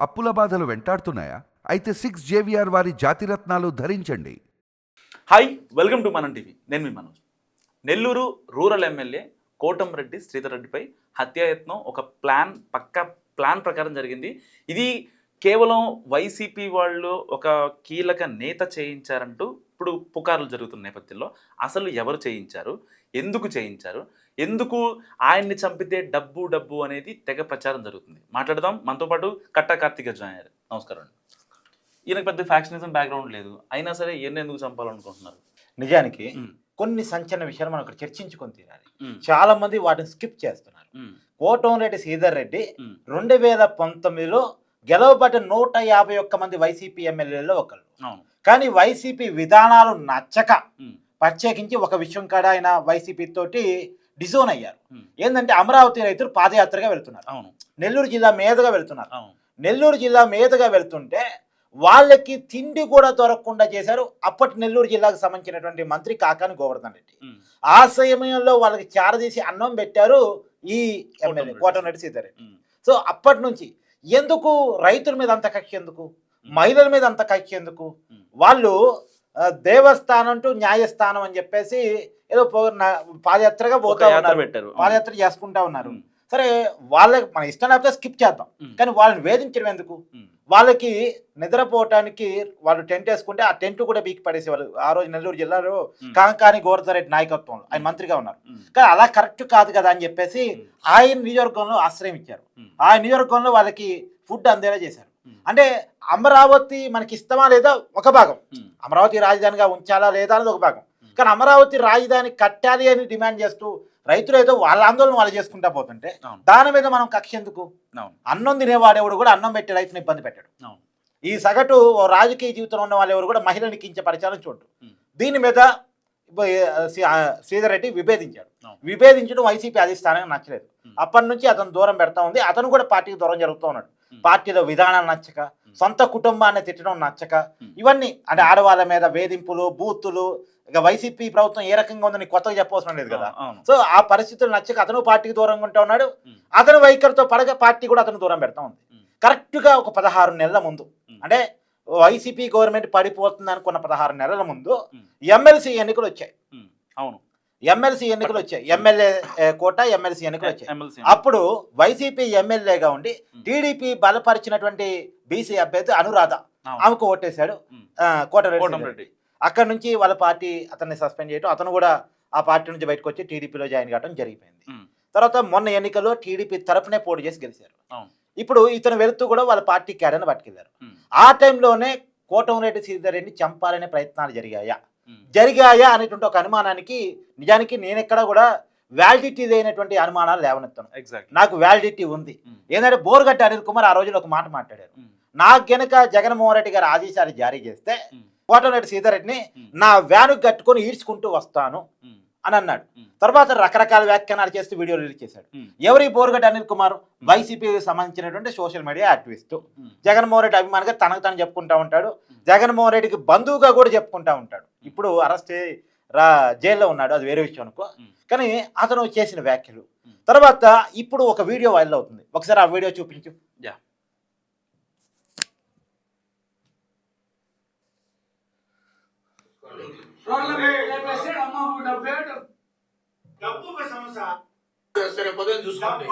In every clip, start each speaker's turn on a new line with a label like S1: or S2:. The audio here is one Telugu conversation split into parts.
S1: అప్పుల బాధలు వెంటాడుతున్నాయా? అయితే సిక్స్ జేవిఆర్ వారి జాతిరత్నాలు ధరించండి.
S2: Hi welcome to Manam TV. నేను మీ మనోజ్. నెల్లూరు రూరల్ ఎమ్మెల్యే కోటంరెడ్డి శ్రీధర్ రెడ్డిపై హత్యాయత్నం ఒక ప్లాన్ పక్క ప్లాన్ ప్రకారం జరిగింది. ఇది కేవలం వైసీపీ వాళ్ళు ఒక కీలక నేత చేయించారంటూ ఇప్పుడు పుకార్లు జరుగుతున్న నేపథ్యంలో అసలు ఎవరు చేయించారు? ఎందుకు చేయించారు? ఎందుకు ఆయన్ని చంపితే డబ్బు డబ్బు అనేది తెగ ప్రచారం జరుగుతుంది మాట్లాడదాం మనతో పాటు కట్ట కార్తీక జాయిన్ అయ్యారు నమస్కారం ఈయనకు పెద్ద ఫ్యాక్షనిజం బ్యాక్గ్రౌండ్ లేదు అయినా సరే ఈయన ఎందుకు చంపాలనుకుంటున్నారు
S3: నిజానికి. కొన్ని సంచలన విషయాలు మనం ఇక్కడ చర్చించుకొని తీరాలి. చాలా మంది వాటిని స్కిప్ చేస్తున్నారు. కోటంరెడ్డి శ్రీధర్ రెడ్డి. రెండు వేల పంతొమ్మిదిలో గెలవబడ్డ నూట యాభై ఒక్క మంది వైసీపీ ఎమ్మెల్యేలో ఒకళ్ళు కానీ వైసీపీ విధానాలు నచ్చక. ప్రత్యేకించి ఒక విషయం కాడ ఆయన వైసీపీ తోటి డిజోన్ అయ్యారు. ఏంటంటే అమరావతి రైతులు పాదయాత్రగా వెళ్తున్నారు.
S2: అవును.
S3: నెల్లూరు జిల్లా మీదుగా వెళ్తున్నారు. నెల్లూరు జిల్లా మీదుగా వెళ్తుంటే వాళ్ళకి తిండి కూడా దొరకకుండా చేశారు. అప్పటి నెల్లూరు జిల్లాకు సంబంధించినటువంటి మంత్రి కాకాని గోవర్ధన్ రెడ్డి. ఆ సమయంలో వాళ్ళకి చారదీసి అన్నం పెట్టారు ఈ ఎమ్మెల్యే
S2: కోటమిరెడ్డి
S3: సీతారెడ్డి. సో అప్పటి నుంచి ఎందుకు రైతుల మీద అంత కక్ష ఎందుకు? మహిళల మీద అంత కక్ష ఎందుకు. వాళ్ళు దేవస్థానం టు న్యాయస్థానం అని చెప్పేసి ఏదో పాదయాత్రగా పోతా ఉన్నారు. పాదయాత్ర చేసుకుంటా ఉన్నారు. సరే వాళ్ళకి మన ఇష్టం లేకపోతే స్కిప్ చేద్దాం. కానీ వాళ్ళని వేధించడం ఎందుకు. వాళ్ళకి నిద్రపోవటానికి వాళ్ళు టెంట్ వేసుకుంటే ఆ టెంట్ కూడా బీకి పడేసేవాళ్ళు ఆ రోజు నెల్లూరు జిల్లాలో. కాంకాని గోవర్ధన్ రెడ్డి నాయకత్వంలో ఆయన మంత్రిగా ఉన్నారు. కానీ అలా కరెక్ట్ కాదు కదా అని చెప్పేసి. ఆయన నియోజకవర్గంలో ఆశ్రయం ఇచ్చారు. ఆ నియోజకవర్గంలో వాళ్ళకి ఫుడ్ అందేలా చేశారు. అంటే అమరావతి మనకి ఇష్టమా లేదా ఒక భాగం. అమరావతి రాజధానిగా ఉంచాలా లేదా అనేది ఒక భాగం. కానీ అమరావతి రాజధాని కట్టాలి అని డిమాండ్ చేస్తూ రైతులు ఏదో వాళ్ళ ఆందోళన వాళ్ళు చేసుకుంటా పోతుంటే దాని మీద మనం కక్ష ఎందుకు అన్నం తినేవాడెవడు కూడా అన్నం పెట్టి రైతుని ఇబ్బంది పెట్టాడు ఈ సగటు రాజకీయ జీవితంలో ఉన్న వాళ్ళు ఎవరు కూడా మహిళని కించపరచాలని చూడు. దీని మీద శ్రీధర్ రెడ్డి విభేదించాడు. విభేదించడం వైసీపీ అధిష్టానం నచ్చలేదు. అప్పటి నుంచి అతను దూరం పెడతా ఉంది అతను కూడా పార్టీకి దూరం జరుగుతూ ఉన్నాడు. పార్టీలో విధానాలు నచ్చక. సొంత కుటుంబాన్ని తిట్టడం నచ్చక. ఇవన్నీ అంటే ఆడవాళ్ళ మీద వేధింపులు బూతులు ఇక వైసీపీ ప్రభుత్వం ఏ రకంగా ఉందని కొత్తగా చెప్పవసరం లేదు కదా సో ఆ పరిస్థితులు నచ్చక అతను పార్టీకి దూరంగా ఉంటూ ఉన్నాడు. అతను వైఖరితో పడక పార్టీ కూడా అతను దూరం పెడతా ఉంది
S2: మ్.
S3: కరెక్ట్గా ఒక పదహారు నెలల ముందు. అంటే వైసీపీ గవర్నమెంట్ పడిపోతుంది అనుకున్న పదహారు నెలల ముందు. ఎమ్మెల్సీ ఎన్నికలు వచ్చాయి.
S2: అవును
S3: ఎమ్మెల్సీ ఎన్నికలు వచ్చాయి. ఎమ్మెల్యే కోట ఎమ్మెల్సీ ఎన్నికలు వచ్చాయి. అప్పుడు వైసీపీ ఎమ్మెల్యేగా ఉండి. టీడీపీ బలపరిచినటువంటి బీసీ అభ్యర్థి అనురాధ. ఆమెకు ఓటేశాడు. కోటరెడ్డి అక్కడ నుంచి వాళ్ళ పార్టీ అతన్ని సస్పెండ్ చేయడం అతను కూడా ఆ పార్టీ నుంచి బయటకు వచ్చి టీడీపీలో జాయిన్ కావడం జరిగిపోయింది. తర్వాత మొన్న ఎన్నికల్లో టీడీపీ తరపునే పోటీ చేసి గెలిచారు. ఇప్పుడు ఇతను వెళుతూ కూడా వాళ్ళ పార్టీ క్యాడర్ని
S2: పట్టుకెళ్ళారు.
S3: ఆ టైంలోనే కోటంరెడ్డి శ్రీధర్ రెడ్డిని చంపాలనే ప్రయత్నాలు జరిగాయా. జరిగాయా అనేటువంటి ఒక అనుమానానికి నిజానికి నేను ఎక్కడ కూడా వ్యాలిడిటీ లేనటువంటి అనుమానాలు లేవనెత్తాను నాకు వ్యాలిడిటీ ఉంది. ఏంటంటే బోర్గడ్డ అనిల్ కుమార్ ఆ రోజులో ఒక మాట మాట్లాడారు. నాకు గనక జగన్మోహన్ రెడ్డి గారు ఆదేశాలు జారీ చేస్తే
S2: మ్.
S3: కోటంరెడ్డి శ్రీధర్ రెడ్డిని
S2: మ్.
S3: నా వ్యాను కట్టుకొని ఈడ్చుకుంటూ వస్తాను. అని అన్నాడు. తర్వాత రకరకాల వ్యాఖ్యానాలు చేస్తూ వీడియో రిలీజ్ చేశాడు. ఎవరి బోర్గడ్డ అనిల్ కుమార్ వైసీపీకి సంబంధించినటువంటి social media activist. Jaganmohan Reddy అభిమానిగా తనకు తను చెప్పుకుంటా ఉంటాడు. జగన్మోహన్ రెడ్డికి బంధువుగా కూడా చెప్పుకుంటా ఉంటాడు. ఇప్పుడు అరెస్ట్ రా జైల్లో ఉన్నాడు. అది వేరే విషయం అనుకో. కానీ అతను చేసిన వ్యాఖ్యలు. తర్వాత ఇప్పుడు ఒక వీడియో వైరల్ అవుతుంది. ఒకసారి ఆ వీడియో చూపించు.
S4: డబ్బే
S5: పై సమస్య.
S6: సరే పొద్దున చూసుకోండి.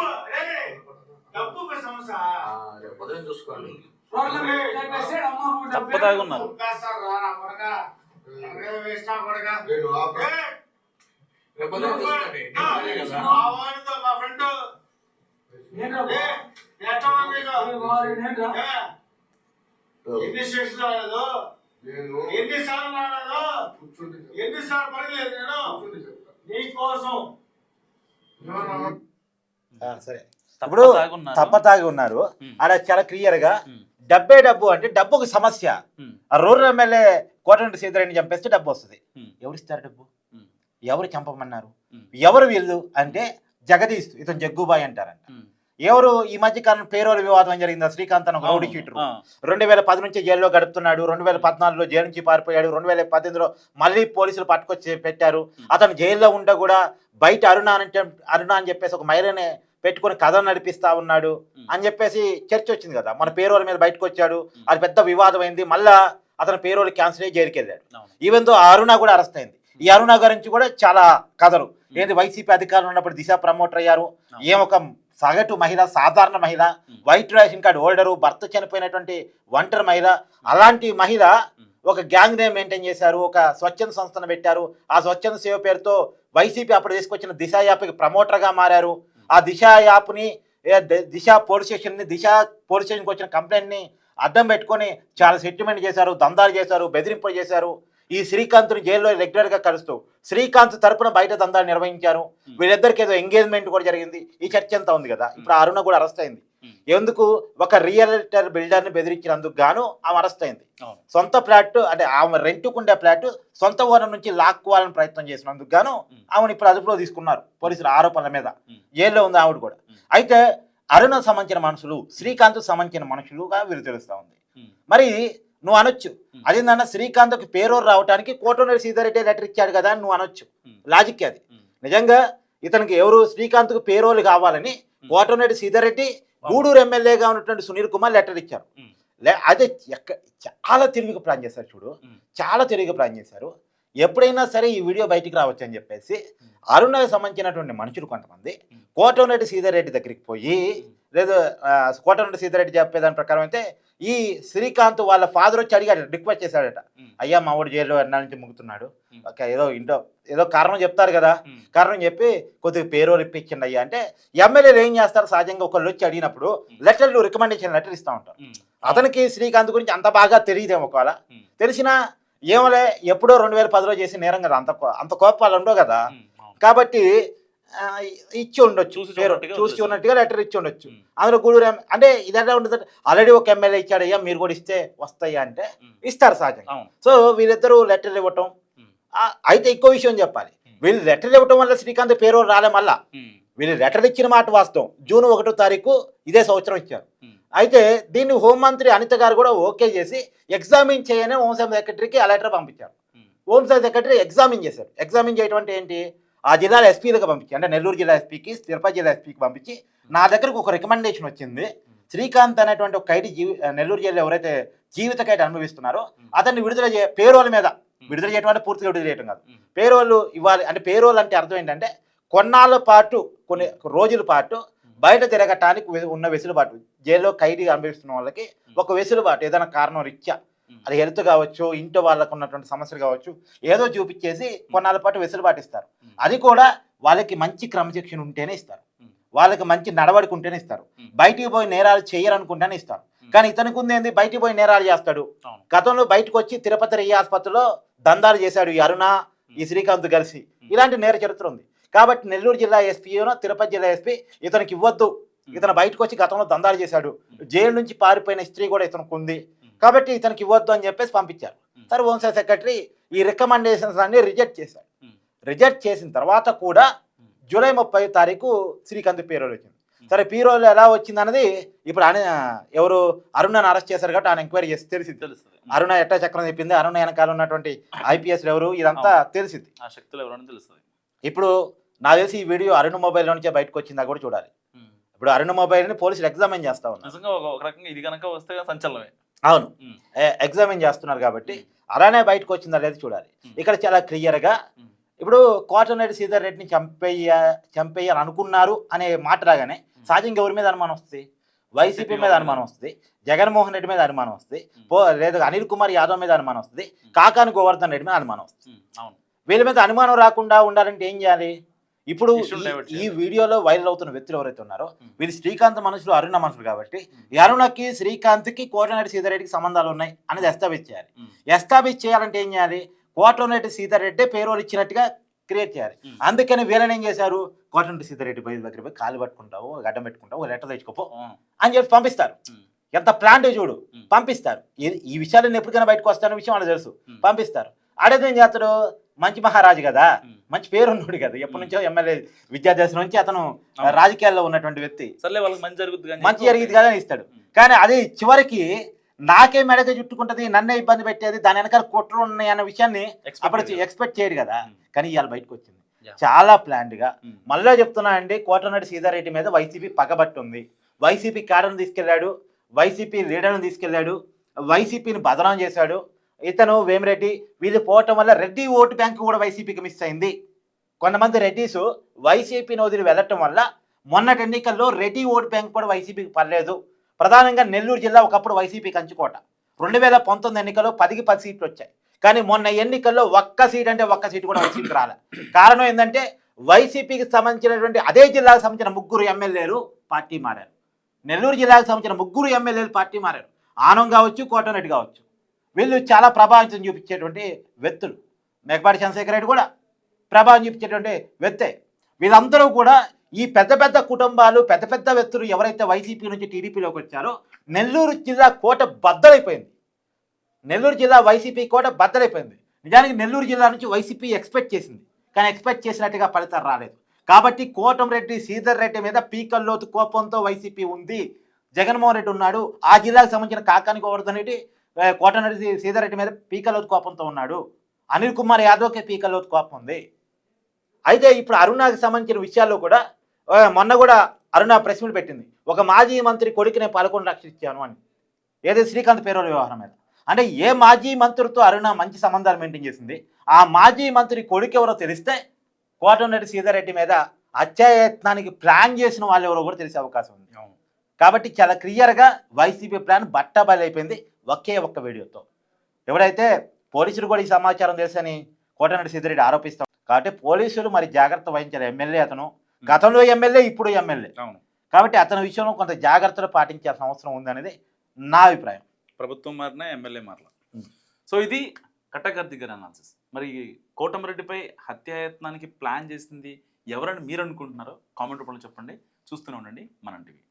S5: డబ్బు పై సమస్య.
S6: రేపు పొద్దున చూసుకోండి. ఆపు.
S5: ఏ,
S6: రేపు పొద్దున చూసుకోండి.
S5: మా ఫ్రెండ్. ఎన్ని స్టేషన్ రాలేదు.
S6: నేను
S5: ఎన్నిసార్లు
S6: కూర్చుంటే.
S5: ఎన్నిసార్లు పడలేదు నేను. నీ కోసం
S3: సరే ఇప్పుడు
S2: తప్పదాగా ఉన్నారు
S3: తప్పతాగి ఉన్నారు
S2: మ్.
S3: ఆడ చాలా
S2: క్లియర్గా.
S3: డబ్బే డబ్బు అంటే డబ్బు ఒక సమస్య. ఆ రూరల్ ఎమ్మెల్యే కోటరెడ్డి సీతారెడ్డిని చంపేస్తే డబ్బు వస్తుంది. ఎవరిస్తారు డబ్బు. ఎవరు చంపమన్నారు. ఎవరు వీళ్ళు అంటే జగదీష్ ఇతను జగ్గుబాయ్ అంటారంట. ఎవరు ఈ మధ్య కాలం పేరోల వివాదం జరిగింది? శ్రీకాంత్ అని రౌడీ. షీటర్. రెండు వేల పది నుంచి జైల్లో గడుపుతున్నాడు. రెండు వేల పద్నాలుగులో జైలు నుంచి పారిపోయాడు. రెండు వేల పద్దెనిమిదిలో మళ్ళీ పోలీసులు పట్టుకొచ్చి పెట్టారు. అతను జైల్లో ఉండ కూడా బయట అరుణ అని అరుణ అని చెప్పేసి ఒక మహిళని పెట్టుకొని కథ నడిపిస్తా ఉన్నాడు అని చెప్పేసి చర్చ వచ్చింది కదా. మన పేరోల మీద బయటకు వచ్చాడు. అది పెద్ద వివాదం అయింది మళ్ళా అతని పేరోలు క్యాన్సిల్ అయ్యి జైలుకి వెళ్ళాడు. ఈవెన్తో అరుణ కూడా అరెస్ట్ అయింది. ఈ అరుణ గురించి కూడా చాలా కథలు. ఏంటి వైసీపీ అధికారులు ఉన్నప్పుడు దిశ ప్రమోటర్ అయ్యారు. ఏం ఒక సగటు మహిళ సాధారణ మహిళ వైట్ రేషన్ కార్డు హోల్డరు భర్త చనిపోయినటువంటి ఒంటరి మహిళ అలాంటి మహిళ ఒక గ్యాంగ్ నేమ్ మెయింటైన్ చేశారు ఒక స్వచ్ఛంద సంస్థను పెట్టారు. ఆ స్వచ్ఛంద సేవ పేరుతో వైసీపీ అప్పుడు తీసుకొచ్చిన దిశ యాప్కి ప్రమోటర్గా మారారు. ఆ దిశ యాప్ని దిశ పోలీస్ స్టేషన్ని దిశ పోలీస్ స్టేషన్కి వచ్చిన కంప్లైంట్ని అడ్డం పెట్టుకొని చాలా సెటిల్మెంట్ చేశారు దందాలు చేశారు బెదిరింపులు చేశారు. ఈ శ్రీకాంత్ని జైల్లో రెగ్యులర్గా కలుస్తూ శ్రీకాంత్ తరపున బయట దందాలు నిర్వహించారు. వీళ్ళిద్దరికి ఏదో ఎంగేజ్మెంట్ కూడా జరిగింది. ఈ చర్చ అంతా ఉంది కదా. ఇప్పుడు అరుణ కూడా అరెస్ట్ అయింది. ఎందుకు? ఒక రియల్టర్ బిల్డర్ని బెదిరించినందుకు గాను ఆమె అరెస్ట్ అయింది. సొంత ఫ్లాట్ అంటే ఆమె రెంట్కుండే ఫ్లాట్ సొంత ఓనర్ నుంచి లాక్కోవాలని ప్రయత్నం చేసినందుకు గాను. ఆమెను ఇప్పుడు అదుపులో తీసుకున్నారు పోలీసుల ఆరోపణల మీద. జైల్లో ఉంది ఆవిడ కూడా. అయితే అరుణ సంబంధించిన మనుషులు శ్రీకాంత్ సంబంధించిన మనుషులుగా వీరు తెలుస్తా ఉంది. మరి నువ్వు అనొచ్చు. అదేందన్న శ్రీకాంత్కి పేరూరు రావడానికి కోటనూరి సీతారెడ్డి లెటర్ ఇచ్చాడు కదా అని నువ్వు అనొచ్చు. లాజిక్ అది. నిజంగా ఇతనికి ఎవరు శ్రీకాంత్కు పేరోలు కావాలని కోటనరెడ్డి సీతారెడ్డి గూడూరు ఎమ్మెల్యేగా ఉన్నటువంటి సునీల్ కుమార్ లెటర్ ఇచ్చారు. అదే చాలా తెలివిగా ప్లాన్ చేశారు చూడు. చాలా తెలివిగా ప్లాన్ చేశారు. ఎప్పుడైనా సరే ఈ వీడియో బయటికి రావచ్చు అని చెప్పేసి అరుణకు సంబంధించినటువంటి మనుషులు కొంతమంది
S2: ఉమ్.
S3: కోటమిరెడ్డి సీతారెడ్డి దగ్గరికి పోయి లేదు ఆ, కోటమిరెడ్డి సీతారెడ్డి చెప్పేదాని ప్రకారం అయితే ఈ శ్రీకాంత్ వాళ్ళ ఫాదర్ వచ్చి అడిగాడు రిక్వెస్ట్ చేశాడట. అయ్యా మా వాడు జైల్లో ఎన్నాళ్ళ నుంచి ముగుతున్నాడు. ఒక ఏదో ఇంట్లో ఏదో కారణం చెప్తారు కదా. కారణం చెప్పి కొద్దిగా పేరోలు ఇప్పించండి అయ్యా అంటే ఎమ్మెల్యేలు ఏం చేస్తారు సహజంగా ఒకళ్ళు వచ్చి అడిగినప్పుడు లెటర్లు రికమెండేషన్ లెటర్ ఇస్తూ ఉంటారు. అతనికి శ్రీకాంత్ గురించి అంత బాగా తెలియదేమో ఒకవేళ. తెలిసినా ఏమలే ఎప్పుడో రెండు వేల పదిలో చేసి నేరం కదా అంత కో- అంత కోపాలు ఉండవు కదా. కాబట్టి ఇచ్చి ఉండొచ్చు
S2: చూసి.
S3: ఉన్నట్టుగా లెటర్ ఇచ్చి ఉండొచ్చు. అందులో గూడూరు అంటే ఇదంటే ఉంటుంది ఆల్రెడీ ఒక ఎమ్మెల్యే ఇచ్చాడు అయ్యా మీరు కూడా ఇస్తే వస్తాయా అంటే. ఇస్తారు సహజంగా సో వీళ్ళిద్దరూ లెటర్లు ఇవ్వటం అయితే ఇంకో విషయం చెప్పాలి. వీళ్ళు లెటర్లు ఇవ్వటం వల్ల శ్రీకాంత్ పేరు రాలే మళ్ళా. వీళ్ళు లెటర్ ఇచ్చిన మాట వాస్తవం జూన్ ఒకటో తారీఖు ఇదే సంవత్సరం ఇచ్చారు. అయితే దీన్ని హోంమంత్రి అనిత గారు కూడా ఓకే చేసి ఎగ్జామిన్ చేయని హోంశాఖ సెక్రటరీకి ఆ లెటర్ పంపించారు. హోంశాఖ సెక్రటరీ ఎగ్జామిన్ చేశారు ఎగ్జామిన్ చేయడం అంటే ఏంటి ఆ జిల్లాల ఎస్పీలకు పంపించి అంటే నెల్లూరు జిల్లా ఎస్పీకి తిరుపతి జిల్లా ఎస్పీకి పంపించి నా దగ్గరకు ఒక రికమెండేషన్ వచ్చింది. శ్రీకాంత్ అనేటువంటి ఒక ఖైదీ జీవి నెల్లూరు జిల్లా ఎవరైతే జీవిత ఖైదీ అనుభవిస్తున్నారో అతన్ని విడుదల చే పేరోల మీద విడుదల చేయడం అంటే పూర్తిగా విడుదల చేయడం కాదు. పేరోలు ఇవ్వాలి అంటే పేరోలు అంటే అర్థం ఏంటంటే కొన్నాళ్ళ పాటు కొన్ని రోజుల పాటు బయట తిరగటానికి ఉన్న వెసులుబాటు. జైల్లో ఖైదీగా అనుభవిస్తున్న వాళ్ళకి ఒక వెసులుబాటు ఏదైనా కారణం రీత్యా. అది హెల్త్ కావచ్చు ఇంట్లో వాళ్ళకు ఉన్నటువంటి సమస్యలు కావచ్చు ఏదో చూపించేసి కొన్నాళ్ళ పాటు వెసులుబాటు ఇస్తారు. అది కూడా వాళ్ళకి మంచి క్రమశిక్షణ ఉంటేనే ఇస్తారు. వాళ్ళకి మంచి నడవడిక ఉంటేనే ఇస్తారు. బయటికి పోయి నేరాలు చేయరనుకుంటేనే ఇస్తారు. కానీ ఇతనికి ఉంది ఏంది? బయటికి పోయి నేరాలు చేస్తాడు. గతంలో బయటకు వచ్చి తిరుపతి రెయ్యి ఆసుపత్రిలో దందాలు చేశాడు ఈ అరుణ ఈ శ్రీకాంత్ కలిసి. ఇలాంటి నేర చరిత్ర ఉంది. కాబట్టి నెల్లూరు జిల్లా ఎస్పీ తిరుపతి జిల్లా ఎస్పీ ఇతనికి ఇవ్వద్దు. ఇతను బయటకు వచ్చి గతంలో దందాలు చేశాడు. జైలు నుంచి పారిపోయిన స్త్రీ కూడా ఇతనికి ఉంది. కాబట్టి ఇతనికి ఇవ్వద్దు అని చెప్పేసి పంపించారు. సరే హోంశాఖ సెక్రటరీ ఈ రికమెండేషన్స్ అన్ని రిజెక్ట్ చేశాడు
S2: ఉమ్.
S3: రిజెక్ట్ చేసిన తర్వాత కూడా. జూలై ముప్పై తారీఖు శ్రీకాంత్ పేరోలు వచ్చింది. సరే పీరోలు ఎలా వచ్చింది అన్నది ఇప్పుడు ఆయన ఎవరు అరుణ్ని అరెస్ట్ చేశారు కాబట్టి ఆయన ఎంక్వైరీ చేసి తెలిసింది.
S2: తెలుస్తుంది.
S3: అరుణ ఎట్టా చక్రం చెప్పింది అరుణ వెనకాల ఉన్నటువంటి ఐపీఎస్ ఎవరు ఇదంతా తెలిసింది.
S2: ఆ శక్తులు ఎవరైనా తెలుస్తుంది.
S3: ఇప్పుడు నాకు తెలిసి ఈ వీడియో అరుణ్ మొబైల్ నుంచే బయటకు వచ్చిందా కూడా చూడాలి. ఇప్పుడు అరుణ్ మొబైల్ని పోలీసులు ఎగ్జామిన్ చేస్తా ఉన్నారు.
S2: నిజంగా ఒక ఒక రకంగా ఇది కనుక వస్తే సంచలనమే.
S3: అవును. ఎగ్జామిన్ చేస్తున్నారు కాబట్టి అలానే బయటకు వచ్చిందా లేదు చూడాలి. ఇక్కడ చాలా క్లియర్గా. ఇప్పుడు కోటరెడ్డి సీతారెడ్డి రెడ్డిని చంపేయ చంపేయాలని అనుకున్నారు అనే మాట రాగానే సహజంగా ఎవరి మీద అనుమానం వస్తుంది? వైసీపీ మీద అనుమానం వస్తుంది. జగన్మోహన్ రెడ్డి మీద అనుమానం వస్తుంది. పో లేదా అనిల్ కుమార్ యాదవ్ మీద అనుమానం వస్తుంది. కాకాని గోవర్ధన్ రెడ్డి మీద అనుమానం వస్తుంది.
S2: అవును.
S3: వీళ్ళ మీద అనుమానం రాకుండా ఉండాలంటే ఏం చేయాలి? ఇప్పుడు ఈ-. వీడియోలో వైరల్ అవుతున్న వ్యక్తులు ఎవరైతే ఉన్నారో. వీళ్ళు శ్రీకాంత్ మనుషులు అరుణ మనుషులు కాబట్టి అరుణకి శ్రీకాంత్కి కోటరెడ్డి సీతారెడ్డికి సంబంధాలు ఉన్నాయి అనేది ఎస్టాబ్లిష్ చేయాలి. ఎస్టాబ్లిష్ చేయాలంటే ఏం చేయాలి కోటరెడ్డి సీతారెడ్డి పేరోలు ఇచ్చినట్టుగా క్రియేట్ చేయాలి. అందుకని వీళ్ళని ఏం చేశారు కోటరెడ్డి సీతారెడ్డి పోయి దగ్గర పోయి కాలు పట్టుకుంటావు గడ్డం పెట్టుకుంటావు ఒక లెటర్ తెచ్చుకోపో. అని చెప్పి పంపిస్తారు. ఎంత ప్లాంట్ చూడు. పంపిస్తారు ఈ- విషయాలు ఎప్పటికైనా బయటకు వస్తాన విషయం వాళ్ళకి తెలుసు. పంపిస్తారు ఆడేదేం చేస్తాడు మంచి మహారాజు కదా. మంచి పేరు ఉన్నాడు కదా ఎప్పటి నుంచో ఎమ్మెల్యే విద్యాదశ నుంచి అతను. రాజకీయాల్లో ఉన్నటువంటి వ్యక్తి
S2: సర్లే వాళ్ళకి మంచి జరుగుద్ది కానీ
S3: మంచి జరిగింది కదా అని ఇస్తాడు. కానీ అది చివరికి నాకే మెడక చుట్టుకుంటది నన్నే ఇబ్బంది పెట్టేది దాని వెనకాల కుట్రలు ఉన్నాయి అన్న విషయాన్ని అప్పుడు. ఎక్స్పెక్ట్ చేయడు కదా. కానీ ఇవాళ బయటకు వచ్చింది. చాలా planned గా. మళ్ళీ చెప్తున్నా అండి కోటనటి సీతారెడ్డి మీద వైసీపీ పగబట్టి ఉంది వైసీపీ క్యాడర్ను తీసుకెళ్ళాడు వైసీపీ లీడర్ను తీసుకెళ్ళాడు వైసీపీని బదనాం చేశాడు ఇతను వేమిరెడ్డి వీళ్ళు పోవటం వల్ల రెడ్డి ఓటు బ్యాంకు కూడా వైసీపీకి మిస్ అయింది. కొంతమంది రెడ్డిస్ వైసీపీని వదిలి వెళ్ళటం వల్ల మొన్నటి ఎన్నికల్లో రెడ్డి ఓటు బ్యాంక్ కూడా వైసీపీకి పర్లేదు ప్రధానంగా నెల్లూరు జిల్లా ఒకప్పుడు వైసీపీ కంచుకోట రెండు వేల పంతొమ్మిది ఎన్నికల్లో పదికి పది సీట్లు వచ్చాయి. కానీ మొన్న ఎన్నికల్లో ఒక్క సీట్ అంటే ఒక్క సీటు కూడా వైసీపీకి రాలే. కారణం ఏంటంటే వైసీపీకి సంబంధించినటువంటి అదే జిల్లాకు సంబంధించిన ముగ్గురు ఎమ్మెల్యేలు పార్టీ మారారు. నెల్లూరు జిల్లాకు సంబంధించిన ముగ్గురు ఎమ్మెల్యేలు పార్టీ మారారు. ఆనం కావచ్చు కోటరెడ్డి కావచ్చు. వీళ్ళు చాలా ప్రభావితం చూపించేటువంటి వ్యక్తులు. మేకపాటి చంద్రశేఖర రెడ్డి కూడా ప్రభావం చూపించేటువంటి వ్యక్తే. వీళ్ళందరూ కూడా ఈ పెద్ద పెద్ద కుటుంబాలు పెద్ద పెద్ద వ్యక్తులు ఎవరైతే వైసీపీ నుంచి టీడీపీలోకి వచ్చారో నెల్లూరు జిల్లా కోట బద్దలైపోయింది. నెల్లూరు జిల్లా వైసీపీ కోట బద్దలైపోయింది. నిజానికి నెల్లూరు జిల్లా నుంచి వైసీపీ ఎక్స్పెక్ట్ చేసింది కానీ ఎక్స్పెక్ట్ చేసినట్టుగా ఫలితాలు రాలేదు. కాబట్టి కోటంరెడ్డి శ్రీధర్ రెడ్డి మీద పీకల్లోతు కోపంతో వైసీపీ ఉంది. జగన్మోహన్ రెడ్డి ఉన్నాడు. ఆ జిల్లాకు సంబంధించిన కాకాని గోవర్ధన్ రెడ్డి ఆ, కోటంరెడ్డి శ్రీధర్ రెడ్డి మీద పీకల్లోతు కోపంతో ఉన్నాడు. అనిల్ కుమార్ యాదవ్కే పీకల్లోతు కోపం ఉంది. అయితే ఇప్పుడు అరుణాకి సంబంధించిన విషయాల్లో కూడా మొన్న కూడా అరుణ ప్రెస్ మీట్ పెట్టింది. ఒక మాజీ మంత్రి కొడుకు నేను పదకొండు లక్షలు ఇచ్చాను అని. ఏదో? శ్రీకాంత్ పేరోల వ్యవహారం మీద. అంటే ఏ మాజీ మంత్రితో అరుణ మంచి సంబంధాలు మెయింటైన్ చేసింది? ఆ మాజీ మంత్రి కొడుకు ఎవరో తెలిస్తే కోటంరెడ్డి సీతారెడ్డి మీద హత్యాయత్నానికి ప్లాన్ చేసిన వాళ్ళు ఎవరో కూడా తెలిసే అవకాశం ఉంది. కాబట్టి చాలా క్లియర్గా వైసీపీ ప్లాన్ బట్టబయలైపోయింది. ఒకే ఒక్క వీడియోతో. ఎవరైతే పోలీసులు కూడా ఈ సమాచారం తెలుసని కోటనరెడ్డి సీతారెడ్డి ఆరోపిస్తాం కాబట్టి పోలీసులు మరి జాగ్రత్త వహించారు ఎమ్మెల్యే అతను. గతంలో ఎమ్మెల్యే ఇప్పుడు ఎమ్మెల్యే.
S2: అవును.
S3: కాబట్టి అతని విషయంలో కొంత జాగ్రత్తలు పాటించాల్సిన అవసరం ఉందనేది నా అభిప్రాయం.
S2: ప్రభుత్వం మారినా ఎమ్మెల్యే మారలా. సో ఇది కట్టకర్తి గారి అనాలిసిస్ మరి కోటమిరెడ్డిపై హత్యాయత్నానికి ప్లాన్ చేసింది ఎవరని మీరు అనుకుంటున్నారో కామెంట్ రూపంలో చెప్పండి. చూస్తూనే ఉండండి. మనం టీవీ.